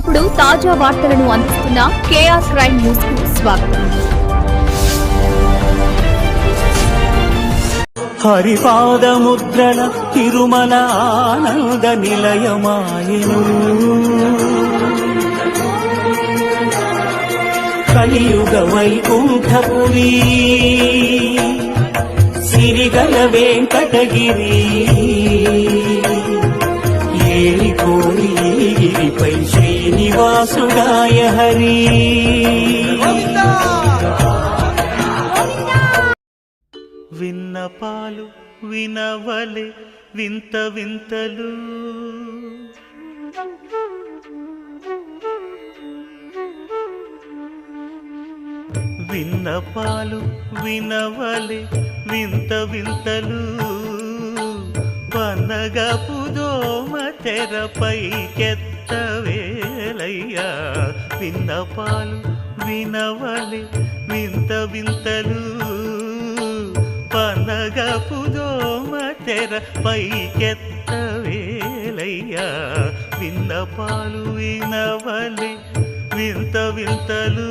ఎప్పటికప్పుడు తాజా వార్తలను అందిస్తున్న కేఆర్ క్రైమ్ న్యూస్కు స్వాగతం. హరిపాదముద్రల తిరుమల ఆనంద నిలయమాయను. కలియుగ వైకుంఠపురి సిరిగల వెంకటగిరి. ఏలి కోరి శ్రీనివాసుడాయ హరి విన్నపాలు వినవలే వింత వింతలు. విన్నపాలు వినవలే వింత వింతలు. పన్నగపు దోమ వింతవేలయ్యా విన్నపాలు వినవలే వింత వింతలు. పనగపు దోమ తెరపై కెత్తవేలయ్యా విన్నపాలు వినవలే వింత వింతలు.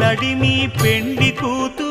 నడిమి పెండి కూతు